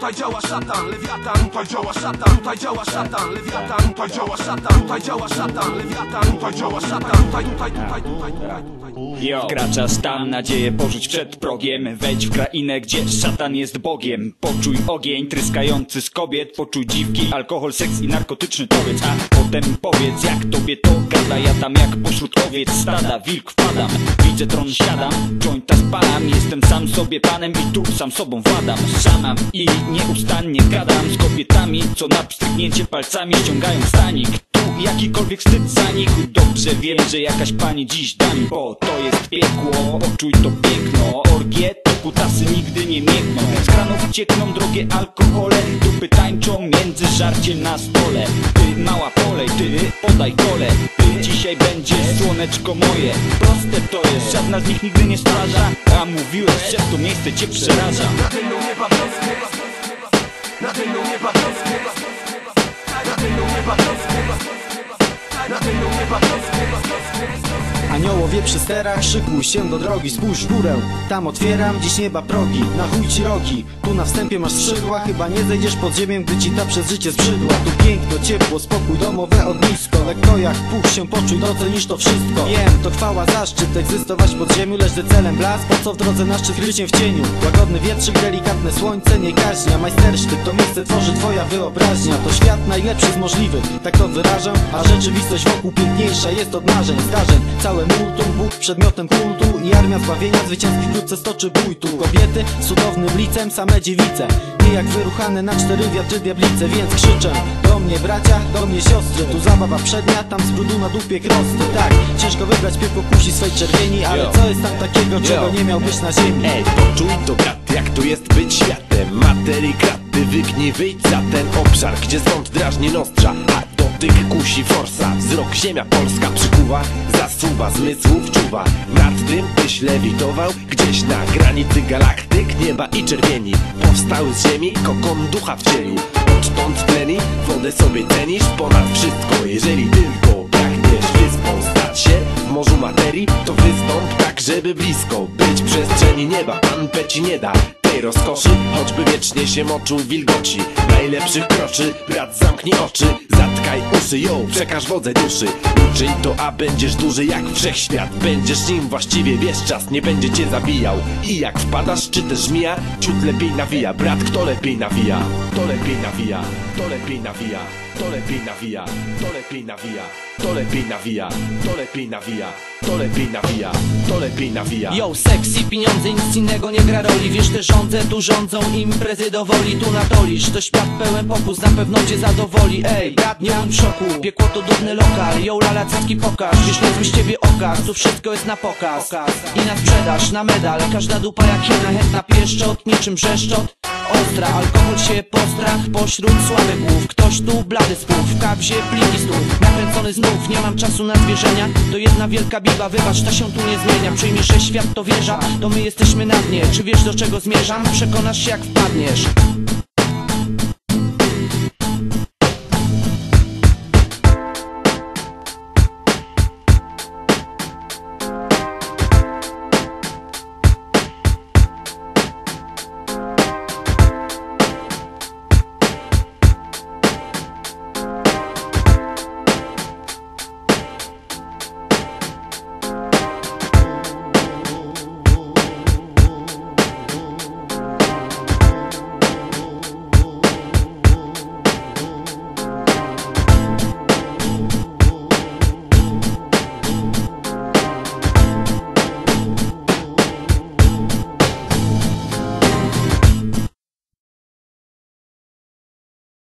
tutaj działa szatan, lewiatan, tutaj działa szatan, tutaj działa szatan, lewiatan, tutaj działa szatan, tutaj działa szatan, lewiatan, tutaj działa szatan, tutaj, tutaj, tutaj, tutaj, tutaj, tutaj. Yo. Wkraczasz tam, nadzieję porzuć przed progiem. Wejdź w krainę, gdzie szatan jest Bogiem. Poczuj ogień tryskający z kobiet. Poczuj dziwki, alkohol, seks i narkotyczny towiec. A potem powiedz, jak tobie to gada. Ja tam jak pośród owiec stada Wilk wpadam, widzę tron siadam Jointa spalam, jestem sam sobie panem I tu sam sobą władam. Szamam i nieustannie gadam Z kobietami, co na pstryknięcie palcami ściągają stanik. Tu jakikolwiek wstyd za nich Dobrze wiem, że jakaś pani dziś da mi Bo to jest piekło, poczuj to piękno Orgie to kutasy nigdy nie miękną. Z kranów ciekną drogie alkohole Dupy tańczą między żarciem na stole. Ty mała polej, ty podaj kole. Ty dzisiaj będzie słoneczko moje Proste to jest, żadna z nich nigdy nie straża A mówiłeś, że to miejsce cię przeraża Na tylną nieba tęsknię Aniołowie przy sterach, szykuj się do drogi Spójrz górę, tam otwieram dziś nieba progi Na chuj ci rogi, tu na wstępie masz skrzydła Chyba nie zejdziesz pod ziemię, gdy ci ta przez życie zbrzydła Tu piękno, ciepło, spokój, domowe ognisko. Lekko jak puch się poczuj, docenisz to wszystko. Wiem, to chwała, zaszczyt, egzystować pod ziemią Lecz że celem blask, po co w drodze na szczyt kryciem w cieniu? Łagodny wietrzyk, delikatne słońce, nie kaźnia. Majstersztyk, to miejsce tworzy twoja wyobraźnia. To świat najlepszy z możliwych, tak to wyrażam. A rzeczywistość wokół piękniejsza jest od marzeń, zdarzeń. Całe multum, Bóg przedmiotem kultu I armia zbawienia zwycięski wkrótce stoczy bój tu. Kobiety z cudownym licem, same dziewice. Nie jak wyruchane na cztery wiatry diablice Więc krzyczę do mnie bracia, do mnie siostry. Tu zabawa przednia, tam z brudu na dupie krosty. Tak, ciężko wybrać piekło kusi swej czerwieni Ale co jest tam takiego, czego nie miałbyś na ziemi? Ej, poczuj to brat, jak to jest być światem. Materii kraty, wygnij, wyjdź za ten obszar Gdzie ząd drażni nostrza, a dotyk kusi forsa Wzrok ziemia polska przykuwa, zasuwa, zmysłów czuwa. Nad tym byś lewitował, gdzieś na granicy galaktyk Nieba i czerwieni, powstały z ziemi, kokon ducha wcielił. Odtąd tleni, wodę sobie cenisz ponad wszystko. Jeżeli tylko pragniesz wyspą stać się w morzu materii To wystąp tak, żeby blisko. Być przestrzeni nieba Pan peci nie da tej rozkoszy Choćby wiecznie się moczył wilgoci. Najlepszych kroczy, brat zamknij oczy Zatkaj uszy, ją przekaż wodze duszy. Uczyń to, a będziesz duży jak wszechświat. Będziesz nim właściwie wiesz czas Nie będzie cię zabijał. I jak wpadasz, czy też mija Ciut lepiej nawija, brat kto lepiej nawija? To lepiej nawija, to lepiej nawija? To lepiej nawija, to lepiej nawija, to lepiej nawija, to lepiej nawija, to lepiej nawija, to lepiej nawija. Yo, seks i pieniądze, nic innego nie gra roli. Wiesz, te rządzę, tu rządzą imprezy dowoli Tu natolisz, to świat pełen pokus, na pewno cię zadowoli. Ej, nie bądź w szoku, piekło to durny lokal. Yo, lala, cycki pokaż, wiesz, niezły z ciebie okaz. Tu wszystko jest na pokaz. I na sprzedaż, na medal. Każda dupa jak jedna chętna pieszczot, niczym brzeszczot Ostra, alkohol się postrach pośród słabych głów Ktoś tu blady spów, w kabzie pliki stów Nakręcony znów, nie mam czasu na zwierzenia. To jedna wielka biba, wybacz, ta się tu nie zmienia. Przyjmiesz, że świat to wieża, to my jesteśmy na dnie. Czy wiesz do czego zmierzam? Przekonasz się jak wpadniesz